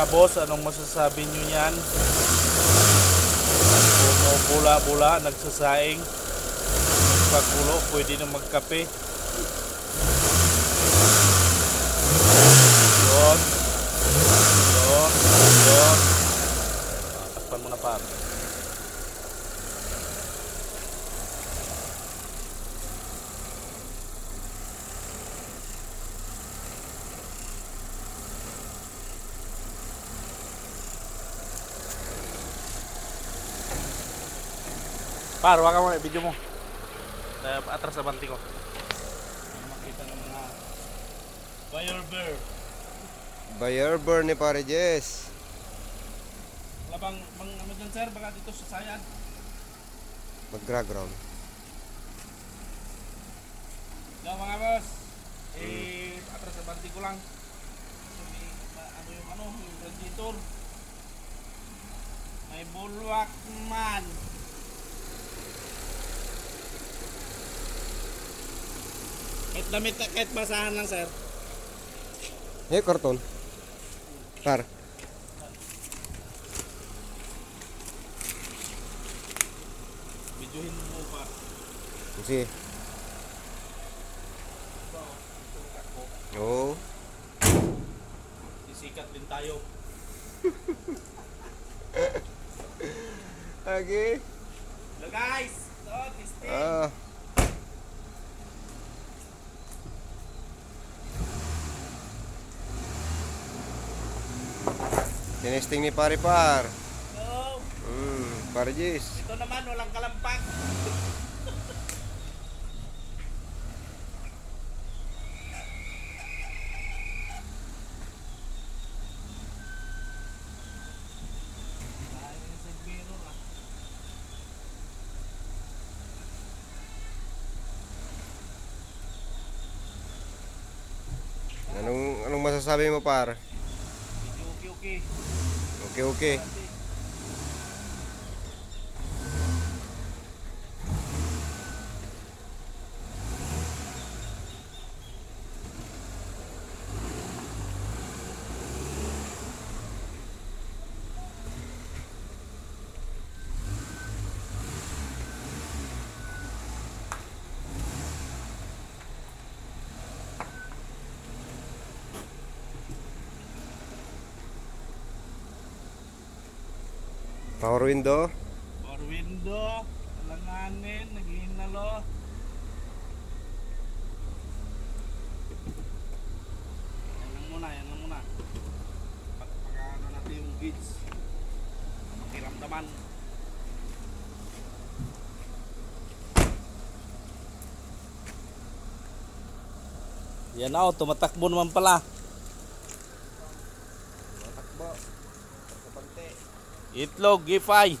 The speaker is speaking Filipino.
mga boss, anong masasabi nyo yan? Bumubula-bula, nagsasaing. Pagkulo, pwede na magkape. Yun. Yun. Yun. Takpan mo na pa. Sa banti ko. Para makita ng mga buyer bear. Bayer burn ni pare Jess. Labang mang ano dyan sir, baka dito sa sayad. Mag-ground. Yo mga boss. Eh, atras sa banti ko lang. So, may, ma- ano yung ano, yung radiator. May bulwak man. Kahit damit, kahit basahan lang sir. Eh, karton. Par. Videohin mo pa. Sige. Oo. Sisikat din tayo. Okay. Hello guys! So, testing. Ah. Tinesting ni pare par. So, Hmm, pare Jess. ito naman, walang ah. Anong anong masasabi mo par? Okay okay. Okay, okay. Power window. Or window, alanganin, naghihinalo. Yan lang muna, yan lang muna. Pag pagkano natin yung gauge. Makiramdaman. Yan na, oh, tumatakbo naman pala. Itlog, gifay.